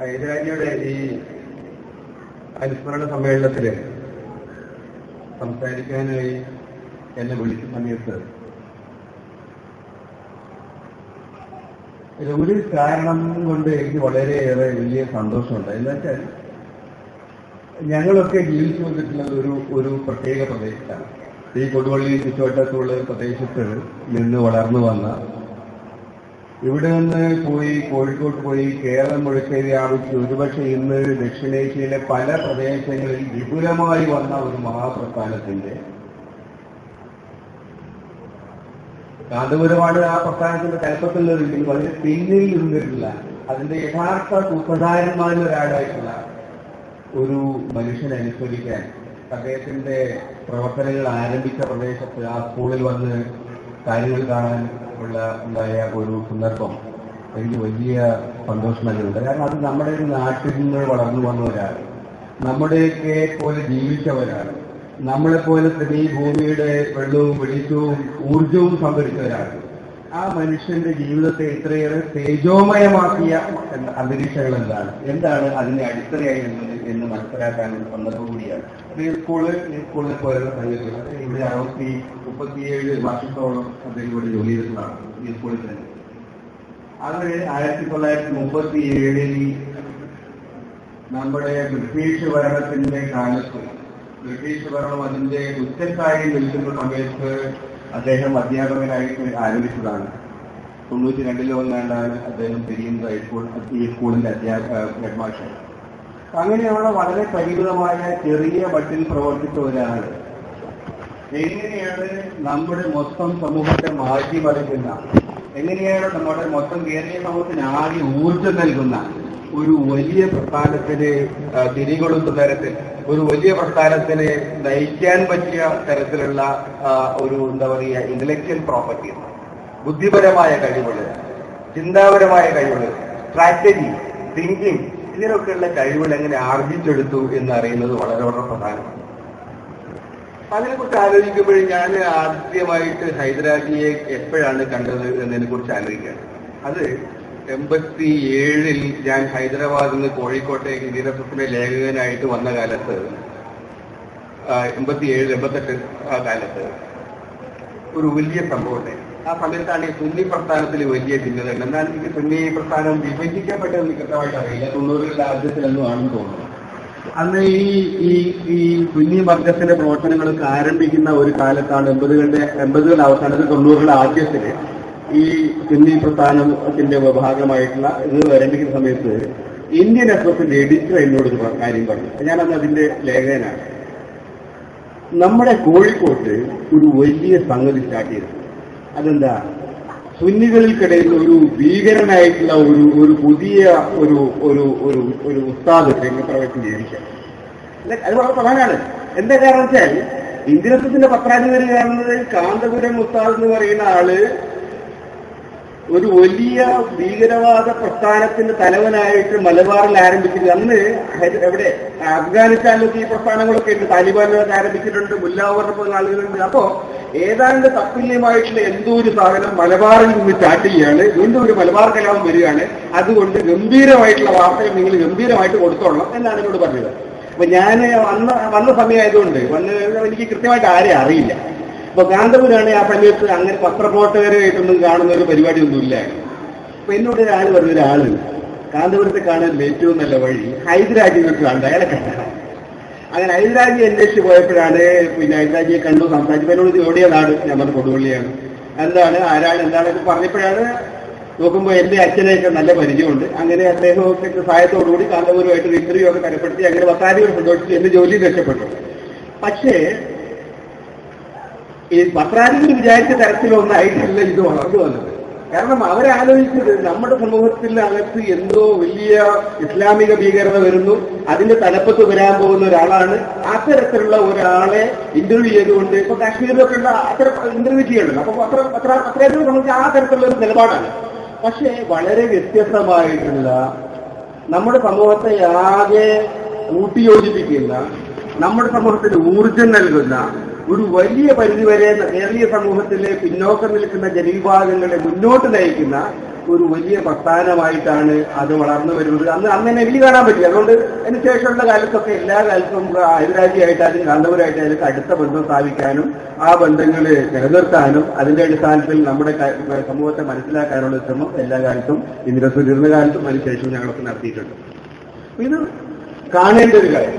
ഹൈദരാലിയുടെ ഈ അനുസ്മരണ സമ്മേളനത്തിൽ സംസാരിക്കാനായി എന്നെ വിളിച്ച സമയത്ത്? ഒരു കാരണം കൊണ്ട് എനിക്ക് വളരെയേറെ വലിയ സന്തോഷമുണ്ട്. എന്നുവെച്ചാൽ ഞങ്ങളൊക്കെ ജീവിച്ചു വന്നിട്ടുള്ളത് ഒരു ഒരു പ്രത്യേക പ്രദേശത്താണ്. ഈ കൊടുവള്ളി ചുറ്റുവട്ടത്തുള്ള പ്രദേശത്ത് നിന്ന് വളർന്നു വന്ന ഇവിടെ നിന്ന് പോയി കോഴിക്കോട് പോയി കേരളം മുഴുക്കെ വ്യാപിച്ച് ഒരുപക്ഷെ ഇന്ന് ദക്ഷിണേഷ്യയിലെ പല പ്രദേശങ്ങളിൽ വിപുലമായി വന്ന ഒരു മഹാപ്രസ്ഥാനത്തിന്റെ കാന്തപുരമാണ് ആ പ്രസ്ഥാനത്തിന്റെ നിന്നെങ്കിലും വളരെ പിന്നിൽ നിന്നിട്ടില്ല അതിന്റെ യഥാർത്ഥ സൂത്രധാരന്മാരിൽ ഒരാളായിട്ടുള്ള ഒരു മനുഷ്യനെ അനുസരിക്കാൻ അദ്ദേഹത്തിന്റെ പ്രവർത്തനങ്ങൾ ആരംഭിച്ച പ്രദേശത്ത് ആ സ്കൂളിൽ വന്ന് കാര്യങ്ങൾ കാണാൻ ഉള്ള ഉണ്ടായ ഒരു സന്ദർഭം. എനിക്ക് വലിയ സന്തോഷം നൽകുന്നുണ്ട് കാരണം അത് നമ്മുടെ ഒരു നാട്ടിൽ നിന്ന് വളർന്നു വന്ന ഒരാൾ നമ്മുടെയൊക്കെ പോലെ ജീവിച്ചവരാണ് നമ്മളെപ്പോലെ തന്നെ ഈ ഭൂമിയുടെ വെള്ളവും വെളിച്ചവും ഊർജവും സംഭരിച്ച ഒരാൾ ആ മനുഷ്യന്റെ ജീവിതത്തെ ഇത്രയേറെ തേജോമയമാക്കിയ അന്തരീക്ഷങ്ങൾ എന്താണ്? എന്താണ് അതിന്റെ അടിത്തറയായി എന്ന് മനസ്സിലാക്കാൻ സന്ദർഭം കൂടിയാണ്. ഈ സ്കൂൾ സ്കൂളിൽ സ്കൂളിനെ പോലുള്ള സംഗതികൾ ഇവിടെ അറുപത്തി മുപ്പത്തിയേഴ് വർഷത്തോളം അദ്ദേഹം ഇവിടെ ജോലി ചെയ്തിട്ടുള്ളതാണ് ഈ സ്കൂളിൽ തന്നെ. അത് ആയിരത്തി തൊള്ളായിരത്തി മുപ്പത്തി ഏഴിൽ നമ്മുടെ ബ്രിട്ടീഷ് ഭരണത്തിന്റെ കാലത്ത് ബ്രിട്ടീഷ് ഭരണം അതിന്റെ ഉച്ചക്കായി നിൽക്കുന്ന സമയത്ത് അദ്ദേഹം അധ്യാപകനായിട്ട് ആരംഭിച്ചതാണ്. തൊണ്ണൂറ്റി രണ്ടിലോ ഒന്നാണ്ടാണ് അദ്ദേഹം തിരിയുന്നത് ഹൈസ്കൂൾ ഈ സ്കൂളിന്റെ അധ്യാപക ഹെഡ് മാസ്റ്റർ അങ്ങനെയുള്ള വളരെ പരിമിതമായ ചെറിയ ബട്ടിൽ പ്രവർത്തിച്ച ഒരാൾ. എങ്ങനെയാണ് നമ്മുടെ മൊത്തം സമൂഹത്തെ മാറ്റിമറിക്കുന്ന? എങ്ങനെയാണ് നമ്മുടെ മൊത്തം കേരളീയ സമൂഹത്തിന് ആകെ ഊർജം നൽകുന്ന? ഒരു വലിയ പ്രസ്ഥാനത്തിന് ആ, തിരികൊടുത്ത തരത്തിൽ ഒരു വലിയ പ്രസ്ഥാനത്തിന് നയിക്കാൻ പറ്റിയ തരത്തിലുള്ള ഒരു എന്താ പറയുക ഇന്റലക്ച്വൽ പ്രോപ്പർട്ടി ബുദ്ധിപരമായ കഴിവുകൾ ചിന്താപരമായ കഴിവുകൾ സ്ട്രാറ്റജി തിങ്കിങ് ഇതിനൊക്കെയുള്ള കഴിവുകൾ എങ്ങനെ ആർജിച്ചെടുത്തു എന്ന് അറിയുന്നത് വളരെ വളരെ പ്രധാനമാണ്. അതിനെക്കുറിച്ച് ആലോചിക്കുമ്പോൾ ഞാൻ ആദ്യമായിട്ട് ഹൈദരാബിയെ എപ്പോഴാണ് കണ്ടത് എന്നതിനെ കുറിച്ച് ആലോചിക്കുകയാണ്. അത് എൺപത്തി ഏഴിൽ ഞാൻ ഹൈദരാബാദിൽ നിന്ന് കോഴിക്കോട്ടേക്ക് ഇന്ത്യൻ എക്സ്പ്രസിലെ ലേഖകനായിട്ട് വന്ന കാലത്ത് എൺപത്തി ഏഴ് എൺപത്തെട്ട് ആ കാലത്ത് ഒരു വലിയ സംഭവം ആ സമയത്താണ് ഈ സുന്നി പ്രസ്ഥാനത്തിൽ വലിയ ഭിന്നത എന്നാൽ എനിക്ക് സുന്നി പ്രസ്ഥാനം വിഭജിക്കപ്പെട്ടതെന്ന് കൃത്യമായിട്ട് അറിയില്ല. തൊണ്ണൂറുകളുടെ ആദ്യത്തിലൊന്നും ആണെന്ന് തോന്നുന്നു. അന്ന് ഈ ഈ ഈ സുന്നി വർഗത്തിന്റെ പ്രവർത്തനങ്ങളൊക്കെ ആരംഭിക്കുന്ന ഒരു കാലത്താണ് എൺപതുകളുടെ എൺപതുകളുടെ അവസാനത്തിൽ തൊണ്ണൂറുകളുടെ ആദ്യത്തിൽ ഈ സുന്നി പ്രസ്ഥാനത്തിന്റെ ഭാഗമായിട്ടുള്ള ഇത് ആരംഭിക്കുന്ന സമയത്ത് ഇന്ത്യൻ എക്സ്പ്രസിന്റെ എഡിറ്റർ എന്നോട് ഒരു കാര്യം പറഞ്ഞു. ഞാനന്ന് അതിന്റെ ലേഖകനാണ്. നമ്മുടെ കോഴിക്കോട്ട് ഒരു വലിയ സംഗതി സ്റ്റാർട്ട് ചെയ്തു. അതെന്താ? സുന്നികൾക്കിടയിൽ ഒരു ഭീകരനായിട്ടുള്ള ഒരു ഒരു പുതിയ ഒരു ഒരു ഒരു ഒരു ഉസ്താദ് രംഗപ്രവേശം ജീവിക്കാം. അത് വളരെ പ്രധാനമാണ്. എന്താ കാരണം വെച്ചാൽ ഇന്ത്യനത്തിന്റെ പത്രാധിപതി കാണുന്നത് കാന്തപുരം ഉസ്താദ് എന്ന് പറയുന്ന ആൾ ഒരു വലിയ ഭീകരവാദ പ്രസ്ഥാനത്തിന്റെ തലവനായിട്ട് മലബാറിൽ ആരംഭിച്ചിട്ട് അന്ന് എവിടെ? അഫ്ഗാനിസ്ഥാനിലൊക്കെ ഈ പ്രസ്ഥാനങ്ങളൊക്കെ ഉണ്ട് താലിബാനൊക്കെ ആരംഭിച്ചിട്ടുണ്ട് മുല്ലാവർ ആളുകളുണ്ട്. അപ്പോ ഏതാണ്ട് തത്തുല്യമായിട്ടുള്ള എന്തോ ഒരു സാധനം മലബാറിൽ നിന്ന് സ്റ്റാർട്ട് ചെയ്യാണ് വീണ്ടും ഒരു മലബാർ കലാപം വരികയാണ്. അതുകൊണ്ട് ഗംഭീരമായിട്ടുള്ള വാർത്തകൾ നിങ്ങൾ ഗംഭീരമായിട്ട് കൊടുത്തോളണം എന്നാണ് എന്നോട് പറഞ്ഞത്. അപ്പൊ ഞാൻ വന്ന വന്ന സമയമായതുകൊണ്ട് വന്ന് എനിക്ക് കൃത്യമായിട്ട് ആരെയും അറിയില്ല. അപ്പൊ കാന്തപുരാണ് ആ സമയത്ത് അങ്ങനെ പത്രപ്രവർത്തകരായിട്ടൊന്നും കാണുന്ന ഒരു പരിപാടി ഒന്നും ഇല്ല അപ്പൊ എന്നോട് ഒരാൾ പറഞ്ഞ ഒരാൾ കാന്തപുരത്തെ കാണാൻ ഏറ്റവും നല്ല വഴി ഹൈദരാജിനെ കണ്ട് അയാളെ കണ്ടാണ് അങ്ങനെ ഹൈദരാജി അന്വേഷിച്ച് പോയപ്പോഴാണ് പിന്നെ ഹൈദരാജിയെ കണ്ടു സംസാരിച്ചു. എന്നോട് എവിടെയാ നാട് ഞാൻ പറഞ്ഞു കൊടുവള്ളിയാണ്. എന്താണ് ആരാണ് എന്താണെന്ന് പറഞ്ഞപ്പോഴാണ് നോക്കുമ്പോൾ എന്റെ അച്ഛനെയൊക്കെ നല്ല പരിചയമുണ്ട്. അങ്ങനെ അദ്ദേഹമൊക്കെ സഹായത്തോടുകൂടി കാന്തപുരമായിട്ട് ഇന്റർവ്യൂ ഒക്കെ തരപ്പെടുത്തി അങ്ങനെ വസാരികൾ സന്തോഷിച്ച് എന്റെ ജോലി രക്ഷപ്പെട്ടു. പക്ഷേ ഈ പത്രാധിപർ വിചാരിച്ച തരത്തിലൊന്നായിട്ടില്ല ഇത് വളർന്നു വന്നത്. കാരണം അവരാലോചിച്ചത് നമ്മുടെ സമൂഹത്തിൽ അകത്ത് എന്തോ വലിയ ഇസ്ലാമിക ഭീകരത വരുന്നു അതിന്റെ തലപ്പത്ത് വരാൻ പോകുന്ന ഒരാളാണ്. അത്തരത്തിലുള്ള ഒരാളെ ഇന്റർവ്യൂ ചെയ്തുകൊണ്ട് ഇപ്പൊ കാശ്മീരിലൊക്കെ ഉള്ള അത്തരം ഇന്റർവ്യൂ ചെയ്യണല്ലോ അപ്പൊ അത്ര അത്ര അത്രയും നമുക്ക് ആ തരത്തിലുള്ള ഒരു നിലപാടാണ്. പക്ഷേ വളരെ വ്യത്യസ്തമായിട്ടുള്ള നമ്മുടെ സമൂഹത്തെ ആകെ കൂട്ടിയോജിപ്പിക്കുന്ന നമ്മുടെ സമൂഹത്തിന് ഊർജം നൽകുന്ന ഒരു വലിയ പരിധിവരെ കേരളീയ സമൂഹത്തിലെ പിന്നോക്കം നിൽക്കുന്ന ജനവിഭാഗങ്ങളെ മുന്നോട്ട് നയിക്കുന്ന ഒരു വലിയ പ്രസ്ഥാനമായിട്ടാണ് അത് വളർന്നു വരുന്നത്. അന്ന് അന്ന് തന്നെ എനിക്ക് കാണാൻ പറ്റില്ല. അതുകൊണ്ട് അതിന് ശേഷമുള്ള കാലത്തൊക്കെ എല്ലാ കാലത്തും ഹൈദരാബിയായിട്ടായാലും കാന്തപുരമായിട്ടായാലും അടുത്ത ബന്ധം സ്ഥാപിക്കാനും ആ ബന്ധങ്ങൾ നിലനിർത്താനും അതിന്റെ അടിസ്ഥാനത്തിൽ നമ്മുടെ സമൂഹത്തെ മനസ്സിലാക്കാനുള്ള ശ്രമം എല്ലാ കാലത്തും ഇന്ദിര സുചിരുന്ന കാലത്തും അതിനുശേഷം ഞങ്ങളൊക്കെ നടത്തിയിട്ടുണ്ട്. ഇത് കാണേണ്ട ഒരു കാര്യം.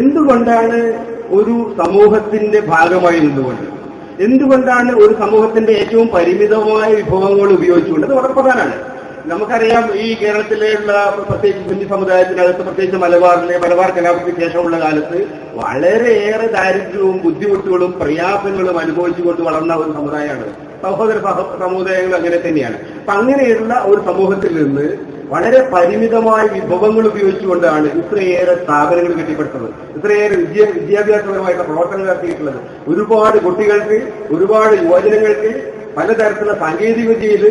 എന്തുകൊണ്ടാണ് ഒരു സമൂഹത്തിന്റെ ഭാഗമായി നിന്നുകൊണ്ട്. എന്തുകൊണ്ടാണ് ഒരു സമൂഹത്തിന്റെ ഏറ്റവും പരിമിതമായ വിഭവങ്ങൾ ഉപയോഗിച്ചുകൊണ്ട്? അത് വളരെ പ്രധാനമാണ്. നമുക്കറിയാം ഈ കേരളത്തിലുള്ള പ്രത്യേകിച്ച് കുഞ്ഞു സമുദായത്തിനകത്ത് പ്രത്യേകിച്ച് മലബാറിലെ മലബാർ കലാപത്തിന് ശേഷമുള്ള കാലത്ത് വളരെയേറെ ദാരിദ്ര്യവും ബുദ്ധിമുട്ടുകളും പ്രയാസങ്ങളും അനുഭവിച്ചുകൊണ്ട് വളർന്ന ഒരു സമുദായമാണ്. സഹോദര സഹ സമുദായങ്ങൾ അങ്ങനെ തന്നെയാണ്. അപ്പൊ അങ്ങനെയുള്ള ഒരു സമൂഹത്തിൽ നിന്ന് വളരെ പരിമിതമായ വിഭവങ്ങൾ ഉപയോഗിച്ചുകൊണ്ടാണ് ഇത്രയേറെ സ്ഥാപനങ്ങൾ കെട്ടിപ്പടുത്തത്. ഇത്രയേറെ വിദ്യ വിദ്യാഭ്യാസപരമായിട്ടുള്ള പ്രവർത്തനങ്ങൾ നടത്തിയിട്ടുള്ളത്. ഒരുപാട് കുട്ടികൾക്ക് ഒരുപാട് യുവജനങ്ങൾക്ക് പലതരത്തിലുള്ള സാങ്കേതിക വിദ്യയിൽ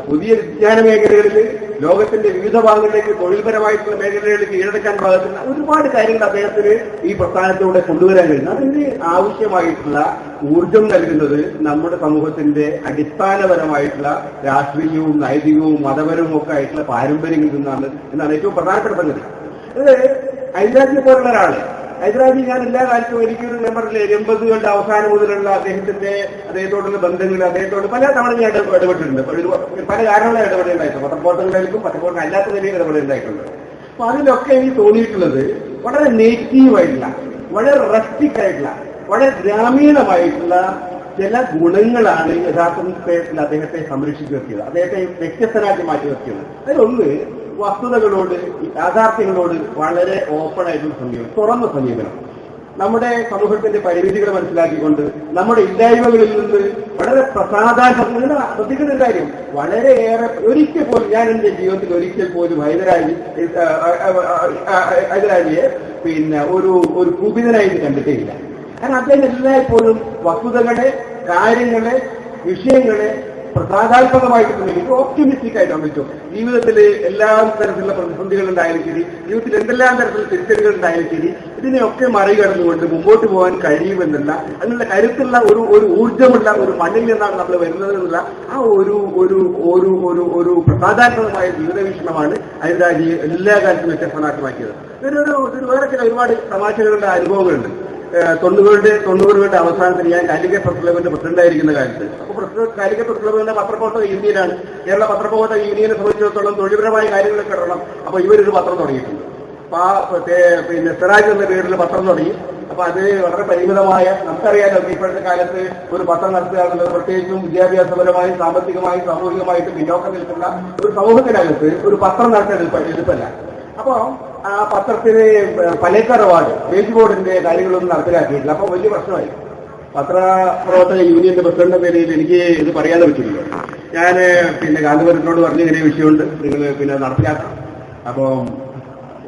പുതിയ വിജ്ഞാന മേഖലകളിൽ ലോകത്തിന്റെ വിവിധ ഭാഗങ്ങളിലേക്ക് തൊഴിൽപരമായിട്ടുള്ള മേഖലകളിൽ കീഴടക്കാൻ പാകത്തിന് ഒരുപാട് കാര്യങ്ങൾ അദ്ദേഹത്തിന് ഈ പ്രസ്ഥാനത്തിലൂടെ കൊണ്ടുവരാൻ കഴിയുന്നു. അതിന് ആവശ്യമായിട്ടുള്ള ഊർജം നൽകുന്നത് നമ്മുടെ സമൂഹത്തിന്റെ അടിസ്ഥാനപരമായിട്ടുള്ള രാഷ്ട്രീയവും നൈതികവും മതപരവും ഒക്കെ ആയിട്ടുള്ള പാരമ്പര്യങ്ങളിൽ നിന്നാണ് എന്നാണ് ഏറ്റവും പ്രധാനപ്പെട്ട സംഗതി. അതായത് അയൽരാജ്യം പോലുള്ള ഒരാൾ ഹൈദരാബി ഞാൻ എല്ലാ കാലത്തും എനിക്കൊരു ഞാൻ പറഞ്ഞില്ലേ എൺപതുകളുടെ അവസാനം മുതലുള്ള അദ്ദേഹത്തിന്റെ അദ്ദേഹത്തോടുള്ള ബന്ധങ്ങൾ അദ്ദേഹത്തോട് പല തവണ ഞാൻ ഇട- ഇടപെട്ടിട്ടുണ്ട്. പല കാരണങ്ങളെ ഇടപെടേണ്ടായിട്ടുണ്ട് പത്രപ്രവർത്തകരായിരിക്കും പത്രപ്രവർത്തനം അല്ലാത്ത നിലയിൽ ഇടപെടേണ്ടായിട്ടുണ്ട് അപ്പൊ അതിലൊക്കെ എനിക്ക് തോന്നിയിട്ടുള്ളത് വളരെ നെഗറ്റീവായിട്ടുള്ള വളരെ റസ്റ്റിക് ആയിട്ടുള്ള വളരെ ഗ്രാമീണമായിട്ടുള്ള ചില ഗുണങ്ങളാണ് യഥാർത്ഥത്തിൽ അദ്ദേഹത്തെ സംരക്ഷിച്ചു നിർത്തിയത്. അദ്ദേഹത്തെ വ്യത്യസ്തനാക്കി മാറ്റി നിർത്തിയത്. അതിലൊന്ന് വസ്തുതകളോട് യാഥാർത്ഥ്യങ്ങളോട് വളരെ ഓപ്പൺ ആയിട്ടുള്ള സമീപനം തുറന്ന സമീപനം. നമ്മുടെ സമൂഹത്തിന്റെ പരിമിതികൾ മനസ്സിലാക്കിക്കൊണ്ട് നമ്മുടെ ഇല്ലായ്മകളിൽ നിന്ന് വളരെ പ്രസാദാശം ശ്രദ്ധിക്കുന്ന കാര്യം. വളരെയേറെ ഒരിക്കൽ പോലും ഞാൻ എന്റെ ജീവിതത്തിൽ ഒരിക്കൽ പോലും ഹൈദരാജി ഹൈദരാജിയെ പിന്നെ ഒരു ഒരു കുപിതനായിട്ട് കണ്ടിട്ടേ ഇല്ല കാരണം അദ്ദേഹം എല്ലായ്പ്പോഴും വസ്തുതകളെ കാര്യങ്ങളെ വിഷയങ്ങളെ പ്രസാദാത്മകമായിട്ട് എനിക്ക് ഓപ്റ്റിമിസ്റ്റിക് ആയിട്ട് അമിച്ചു ജീവിതത്തിൽ എല്ലാ തരത്തിലുള്ള പ്രതിസന്ധികൾ ഉണ്ടായാലും ശരി ജീവിതത്തിൽ എന്തെല്ലാം തരത്തിലുള്ള തിരിച്ചടികൾ ഉണ്ടായാലും ശരി ഇതിനെയൊക്കെ മറികടന്നുകൊണ്ട് മുമ്പോട്ട് പോകാൻ കഴിയുമെന്നുള്ള അതിനുള്ള കരുത്തുള്ള ഒരു ഒരു ഊർജമുള്ള ഒരു മണ്ണിൽ നിന്നാണ് നമ്മൾ വരുന്നത് എന്നുള്ള ആ ഒരു ഒരു ഒരു ഒരു ഒരു പ്രസാദാത്മകമായ ജീവിത വീക്ഷണമാണ് ഹൈദരാബിയെ എല്ലാ കാലത്തും വ്യത്യസ്തമാക്കി മാറ്റിയത്. ഇതൊരു വേറെ ചില ഒരുപാട് തമാശകളുടെ അനുഭവങ്ങളുണ്ട്. തൊണ്ണൂറുകളുടെ തൊണ്ണൂറുകളുടെ അവസാനത്തിൽ ഞാൻ കാലിക്കറ്റ് പ്രസ് ക്ലബിന്റെ പ്രസിഡന്റായിരിക്കുന്ന കാലത്ത്. അപ്പോൾ പ്രസിഡന്റ് കാലിക്കറ്റ് പ്രസ് ക്ലബിന്റെ പത്രപ്രവർത്തക യൂണിയനാണ്. കേരള പത്രപ്രവർത്തക യൂണിയനെ സംബന്ധിച്ചിടത്തോളം തൊഴിൽപരമായ കാര്യങ്ങളൊക്കെ ഇടണം. അപ്പൊ ഇവരൊരു പത്രം തുടങ്ങിയിട്ടുണ്ട്. അപ്പൊ ആ പിന്നെ സിറാജ് എന്ന പേരിൽ പത്രം തുടങ്ങി. അപ്പൊ അത് വളരെ പരിമിതമായ നമുക്കറിയാലോ ഇപ്പോഴത്തെ കാലത്ത് ഒരു പത്രം നടത്തുക എന്നുള്ളത് പ്രത്യേകിച്ചും വിദ്യാഭ്യാസപരമായും സാമ്പത്തികമായും സാമൂഹികമായിട്ടും പിന്നോക്കം നിൽക്കുന്ന ഒരു സമൂഹത്തിനകത്ത് ഒരു പത്രം എളുപ്പ- എളുപ്പമല്ല. അപ്പോ ആ പത്രത്തിന് പലേക്കർ അവാർഡ് പേജ് ബോർഡിന്റെ കാര്യങ്ങളൊന്നും നടപ്പിലാക്കിയിട്ടില്ല. അപ്പൊ വലിയ പ്രശ്നമായി. പത്രപ്രവർത്തക യൂണിയന്റെ പ്രസിഡന്റ് പേരിൽ എനിക്ക് ഇത് പറയാതെ പറ്റില്ല ഞാൻ പിന്നെ ഗാന്ധിപുരത്തിനോട് പറഞ്ഞു ഇങ്ങനെ വിഷയമുണ്ട്. നിങ്ങൾ പിന്നെ നടപ്പിലാക്കണം. അപ്പോ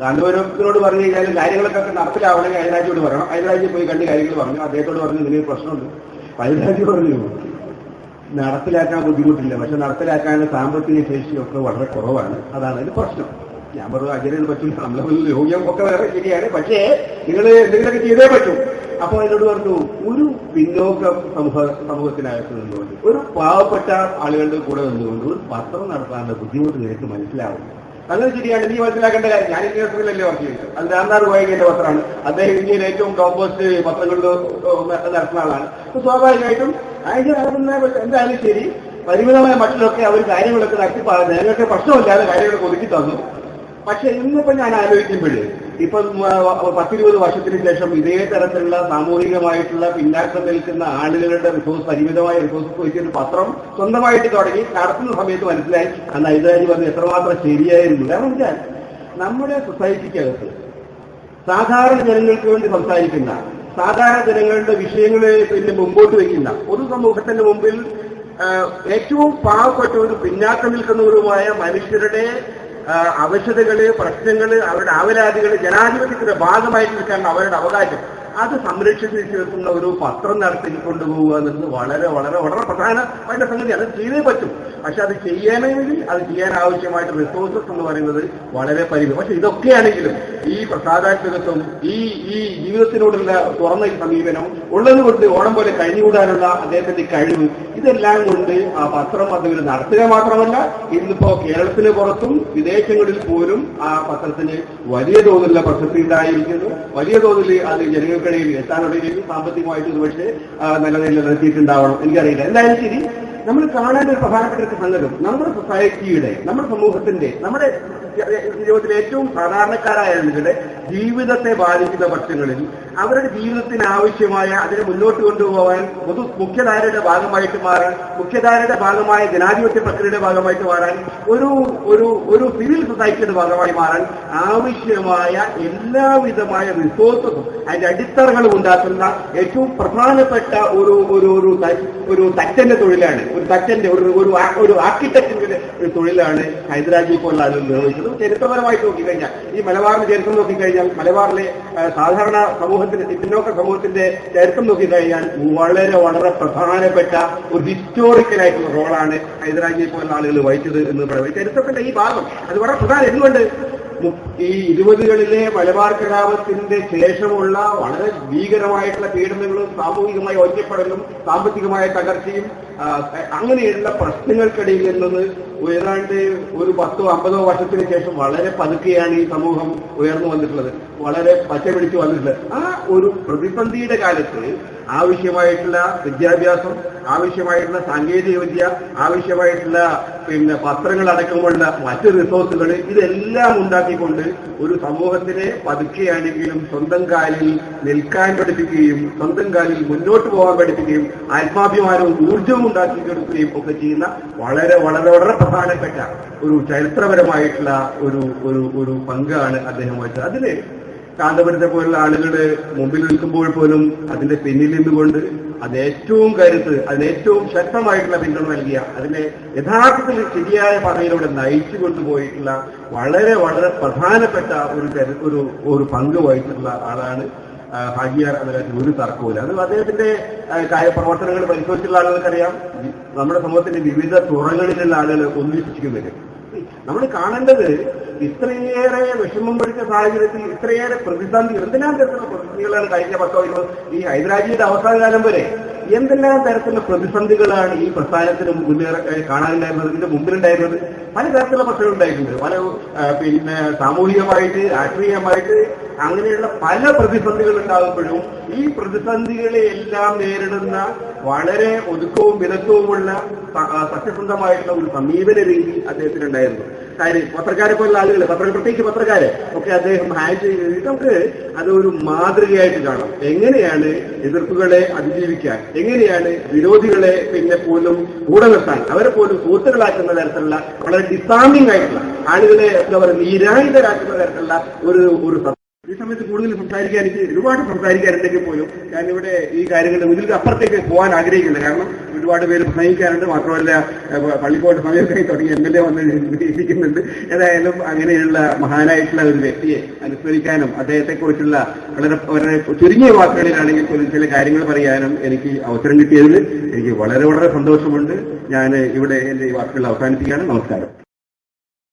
ഗാന്ധിപുരത്തിനോട് പറഞ്ഞു കഴിഞ്ഞാൽ കാര്യങ്ങളൊക്കെ നടപ്പിലാവണമെങ്കിൽ അയൽരാജ്യോട് പറയണം. അയൽരാജ്യം പോയി കണ്ട് കാര്യങ്ങൾ പറഞ്ഞു. അദ്ദേഹത്തോട് പറഞ്ഞു ഇതിന് പ്രശ്നമുണ്ട്. അയൽരാജ്യം പറഞ്ഞു നടപ്പിലാക്കാൻ ബുദ്ധിമുട്ടില്ല. പക്ഷെ നടപ്പിലാക്കാനുള്ള സാമ്പത്തിക ശേഷിയൊക്കെ വളരെ കുറവാണ്. അതാണ് അതിന് പ്രശ്നം. ഞാൻ പറഞ്ഞു അജയന് പറ്റില്ല നമ്മളെ യോഗ്യം ഒക്കെ വേറെ ശരിയാണ്. പക്ഷേ നിങ്ങൾ എന്തെങ്കിലുമൊക്കെ ചെയ്തേ പറ്റൂ. അപ്പൊ എന്നോട് പറഞ്ഞു ഒരു പിന്നോക്ക സമൂഹ സമൂഹത്തിനകത്ത് നിന്നുകൊണ്ട് ഒരു പാവപ്പെട്ട ആളുകളുടെ കൂടെ നിന്നുകൊണ്ട് ഒരു പത്രം നടത്താനുള്ള ബുദ്ധിമുട്ട് നിനക്ക് മനസ്സിലാവും. അങ്ങനെ ശരിയാണ് നീ മനസ്സിലാക്കേണ്ട കാര്യം. ഞാൻ ഇന്ത്യയിലല്ലേ വർക്ക് ചെയ്തത്. അത് രാംനാഥ് ഗോയകന്റെ പത്രമാണ്. അദ്ദേഹം ഇന്ത്യയിൽ ഏറ്റവും കോമ്പോസ്റ്റ് പത്രങ്ങളിൽ നടത്തുന്ന ആളാണ്. അപ്പൊ സ്വാഭാവികമായിട്ടും അതിന്റെ നടത്തുന്ന എന്തായാലും ശരി. പരിമിതമായ മട്ടിലൊക്കെ അവർ കാര്യങ്ങളൊക്കെ നടത്തി ഞങ്ങൾക്ക് പ്രശ്നമില്ലാതെ കാര്യങ്ങളൊക്കെ ഒതുക്കി തന്നു. പക്ഷെ ഇന്നിപ്പോ ഞാൻ ആലോചിക്കുമ്പോൾ ഇപ്പൊ പത്തിരുപത് വർഷത്തിന് ശേഷം ഇതേ തരത്തിലുള്ള സാമൂഹികമായിട്ടുള്ള പിന്നാക്കം നിൽക്കുന്ന ആളുകളുടെ റിസോഴ്സ് പരിമിതമായ റിസോഴ്സ് വെച്ചൊരു പത്രം സ്വന്തമായിട്ട് തുടങ്ങി നടത്തുന്ന സമയത്ത് മനസ്സിലായി. അന്ന് ഐതാരി പറഞ്ഞ് എത്രമാത്രം ശരിയായിരുന്നു കാരണം വെച്ചാൽ നമ്മുടെ സൊസൈറ്റിക്കകത്ത് സാധാരണ ജനങ്ങൾക്ക് വേണ്ടി സംസാരിക്കുന്ന സാധാരണ ജനങ്ങളുടെ വിഷയങ്ങളെ പിന്നെ മുമ്പോട്ട് വയ്ക്കുന്ന പൊതുസമൂഹത്തിന്റെ മുമ്പിൽ ആ, ഏറ്റവും പാവപ്പെട്ടവരും പിന്നാക്കം നിൽക്കുന്നവരുമായ മനുഷ്യരുടെ അവശതകൾ പ്രശ്നങ്ങൾ അവരുടെ ആവലാതികൾ ജനാധിപത്യത്തിന്റെ ഭാഗമായിട്ട് നിൽക്കാൻ അവരുടെ അവകാശം. അത് സംരക്ഷിച്ച് ചേർക്കുന്ന ഒരു പത്രം നടത്തി കൊണ്ടുപോവുക എന്നുള്ളത് വളരെ വളരെ വളരെ പ്രധാനമായിട്ട് സംഗതിയാണ് ചെയ്തേ പറ്റും. പക്ഷെ അത് ചെയ്യാനെങ്കിൽ അത് ചെയ്യാൻ ആവശ്യമായിട്ട് റിസോഴ്സസ് എന്ന് പറയുന്നത് വളരെ പരിമിതം. പക്ഷെ ഇതൊക്കെയാണെങ്കിലും ഈ പ്രസാദാത്മകത്വം ഈ ഈ ജീവിതത്തിനോടുള്ള തുറന്ന സമീപനം ഉള്ളത് കൊണ്ട് ഓണം പോലെ കഴിഞ്ഞുകൂടാനുള്ള അദ്ദേഹത്തിന്റെ കഴിവ് ഇതെല്ലാം കൊണ്ട് ആ പത്രം അതിൽ നടത്തുക മാത്രമല്ല ഇന്നിപ്പോ കേരളത്തിന് പുറത്തും വിദേശങ്ങളിൽ പോലും ആ പത്രത്തിന് വലിയ തോതിലുള്ള പ്രസക്തി ഉണ്ടായിരിക്കുന്നു. വലിയ തോതിൽ അത് ജനങ്ങൾക്കിടയിൽ എത്താനുണ്ടെങ്കിൽ സാമ്പത്തികമായിട്ട് ഒരുപക്ഷെ നല്ല നിലനിർത്തിയിട്ടുണ്ടാവണം എനിക്കറിയില്ല. എന്തായാലും ശരി നമ്മൾ കാണേണ്ട ഒരു പ്രധാനപ്പെട്ട സംഗതി നമ്മുടെ സൊസൈറ്റിയുടെ നമ്മുടെ സമൂഹത്തിന്റെ നമ്മുടെ ജീവിതത്തിലെ ഏറ്റവും സാധാരണക്കാരായ ആളുകളുടെ ജീവിതത്തെ ബാധിക്കുന്ന പക്ഷങ്ങളിൽ അവരുടെ ജീവിതത്തിന് ആവശ്യമായ അതിനെ മുന്നോട്ട് കൊണ്ടുപോകാൻ പൊതു മുഖ്യധാരയുടെ ഭാഗമായിട്ട് മാറാൻ മുഖ്യധാരയുടെ ഭാഗമായ ജനാധിപത്യ പ്രക്രിയയുടെ ഭാഗമായിട്ട് മാറാൻ ഒരു ഒരു ഒരു സിവിൽ സൊസൈറ്റിയുടെ ഭാഗമായി മാറാൻ ആവശ്യമായ എല്ലാവിധമായ റിസോഴ്സസും അതിന്റെ അടിത്തറകളും ഉണ്ടാക്കുന്ന ഏറ്റവും പ്രധാനപ്പെട്ട ഒരു ഒരു ഒരു ഒരു തച്ചന്റെ തൊഴിലാണ്. ഒരു തച്ചന്റെ ഒരു ഒരു ഒരു ആർക്കിടെക്റ്റിന്റെ ഒരു തൊഴിലാണ് പോലുള്ള ആളുകൾ നിർവഹിച്ചത് ചരിത്രപരമായിട്ട് നോക്കിക്കഴിഞ്ഞാൽ ഈ മലബാറിന്റെ ചരിത്രം നോക്കിക്കഴിഞ്ഞാൽ മലബാറിലെ സാധാരണ സമൂഹത്തിന്റെ പിന്നോക്ക സമൂഹത്തിന്റെ ചരിത്രം നോക്കിക്കഴിഞ്ഞാൽ വളരെ വളരെ പ്രധാനപ്പെട്ട ഒരു ഹിസ്റ്റോറിക്കൽ ആയിട്ടുള്ള റോളാണ് ഹൈദരാബാദി പോലുള്ള ആളുകൾ വഹിച്ചത് എന്ന് പറയുന്നത്. ചരിത്രത്തിന്റെ ഈ ഭാഗം അത് വളരെ പ്രധാനം. എന്തുകൊണ്ട്? ഈ ഇരുപതുകളിലെ മലബാർ കലാപത്തിന്റെ ശേഷമുള്ള വളരെ ഭീകരമായിട്ടുള്ള പീഡനങ്ങളും സാമൂഹികമായ ഒറ്റപ്പെടലും സാമ്പത്തികമായ തകർച്ചയും അങ്ങനെയുള്ള പ്രശ്നങ്ങൾക്കിടയിൽ നിന്ന് ഏതാണ്ട് ഒരു പത്തോ അമ്പതോ വർഷത്തിന് ശേഷം വളരെ പതുക്കെയാണ് ഈ സമൂഹം ഉയർന്നു വന്നിട്ടുള്ളത്. വളരെ പച്ച പിടിച്ചു വന്നിട്ടുള്ളത്. ആ ഒരു പ്രതിസന്ധിയുടെ കാലത്ത് ആവശ്യമായിട്ടുള്ള വിദ്യാഭ്യാസം ആവശ്യമായിട്ടുള്ള സാങ്കേതിക വിദ്യ ആവശ്യമായിട്ടുള്ള പിന്നെ പത്രങ്ങൾ അടക്കമുള്ള മറ്റ് റിസോഴ്സുകൾ ഇതെല്ലാം ഉണ്ടാക്കിക്കൊണ്ട് ഒരു സമൂഹത്തിനെ പതുക്കെയാണെങ്കിലും സ്വന്തം കാലിൽ നിൽക്കാൻ പഠിപ്പിക്കുകയും സ്വന്തം കാലിൽ മുന്നോട്ട് പോകാൻ പഠിപ്പിക്കുകയും ആത്മാഭിമാനവും ഊർജവും ഉണ്ടാക്കി കൊടുക്കുകയും ഒക്കെ ചെയ്യുന്ന വളരെ വളരെ വളരെ പ്രധാനപ്പെട്ട ഒരു ചരിത്രപരമായിട്ടുള്ള ഒരു ഒരു ഒരു പങ്കാണ് അദ്ദേഹം വഹിച്ചത്. അതിൽ കാന്തപുരത്തെ പോലുള്ള ആളുകൾ മുമ്പിൽ നിൽക്കുമ്പോൾ പോലും അതിന്റെ പിന്നിൽ നിന്നുകൊണ്ട് അത് ഏറ്റവും കരുത്ത് അതിന് ഏറ്റവും ശക്തമായിട്ടുള്ള പിന്തുണ നൽകിയ അതിനെ യഥാർത്ഥത്തിൽ ശരിയായ പാതയിലൂടെ നയിച്ചു കൊണ്ടുപോയിട്ടുള്ള വളരെ വളരെ പ്രധാനപ്പെട്ട ഒരു ഒരു ഒരു പങ്ക് വഹിച്ചിട്ടുള്ള ആളാണ് ഹാജിയാർ അതിനകത്ത് ഒരു തർക്കവുമില്ല. അത് അദ്ദേഹത്തിന്റെ കാര്യപ്രവർത്തനങ്ങൾ പരിശോധിച്ചിട്ടുള്ള ആളുകൾക്കറിയാം. നമ്മുടെ സമൂഹത്തിന്റെ വിവിധ തുറകളിലുള്ള ആളുകൾ ഒന്നിപ്പിച്ചിരിക്കുന്നില്ല നമ്മൾ കാണേണ്ടത് ഇത്രയേറെ വിഷമം പഠിച്ച സാഹചര്യത്തിൽ ഇത്രയേറെ പ്രതിസന്ധി എന്തെല്ലാം തരത്തിലുള്ള പ്രതിസന്ധികളാണ് കഴിഞ്ഞ പത്തോ ഇരുപത് ഈ ഹൈദരാജിയുടെ അവസാന കാലം വരെ എന്തെല്ലാം തരത്തിലുള്ള പ്രതിസന്ധികളാണ് ഈ പ്രസ്ഥാനത്തിന് മുന്നേറെ കാണാനുണ്ടായിരുന്നത് ഇതിന്റെ മുമ്പിലുണ്ടായിരുന്നത്? പല തരത്തിലുള്ള പ്രശ്നങ്ങൾ ഉണ്ടായിട്ടുണ്ട്. പല പിന്നെ സാമൂഹികമായിട്ട് രാഷ്ട്രീയമായിട്ട് അങ്ങനെയുള്ള പല പ്രതിസന്ധികൾ ഉണ്ടാകുമ്പോഴും ഈ പ്രതിസന്ധികളെ എല്ലാം നേരിടുന്ന വളരെ ഒതുക്കവും വിലക്കവുമുള്ള സത്യസന്ധമായിട്ടുള്ള ഒരു സമീപന രീതി അദ്ദേഹത്തിനുണ്ടായിരുന്നു. കാര്യം പത്രക്കാരെ പോലുള്ള ആളുകൾ പത്ര പ്രത്യേകിച്ച് പത്രക്കാരെ ഒക്കെ അദ്ദേഹം ഹാൻഡ് ചെയ്ത് നമുക്ക് അതൊരു മാതൃകയായിട്ട് കാണാം. എങ്ങനെയാണ് എതിർപ്പുകളെ അതിജീവിക്കാൻ എങ്ങനെയാണ് വിരോധികളെ പിന്നെ പോലും കൂടെ നിർത്താൻ അവരെ പോലും സുഹൃത്തുക്കളാക്കുന്ന തരത്തിലുള്ള വളരെ ഡിസാമിംഗ് ആയിട്ടുള്ള ആളുകളെ എന്താ പറയുക നിരായുധരാക്കുന്ന തരത്തിലുള്ള ഒരു ഒരു ഈ സമയത്ത് കൂടുതൽ സംസാരിക്കാൻ എനിക്ക് ഒരുപാട് സംസാരിക്കാനുണ്ടെങ്കിൽ പോലും ഇവിടെ ഈ കാര്യങ്ങളുടെ ഇതിൽ അപ്പുറത്തേക്ക് പോകാൻ ആഗ്രഹിക്കില്ല കാരണം ഒരുപാട് പേര് പ്രണയിക്കാറുണ്ട് മാത്രമല്ല പള്ളിക്കോട്ട് സമയത്തായി തുടങ്ങി. എം എൽ എ വന്ന് ഇരിക്കുന്നുണ്ട്. ഏതായാലും അങ്ങനെയുള്ള മഹാനായിട്ടുള്ള ഒരു വ്യക്തിയെ അനുസ്മരിക്കാനും അദ്ദേഹത്തെക്കുറിച്ചുള്ള വളരെ വളരെ ചുരുങ്ങിയ വാക്കുകളിലാണെങ്കിൽ പോലും ചില കാര്യങ്ങൾ പറയാനും എനിക്ക് അവസരം കിട്ടിയതിൽ എനിക്ക് വളരെ വളരെ സന്തോഷമുണ്ട്. ഞാൻ ഇവിടെ എന്റെ ഈ വാക്കുകൾ അവസാനിപ്പിക്കുകയാണ്. നമസ്കാരം.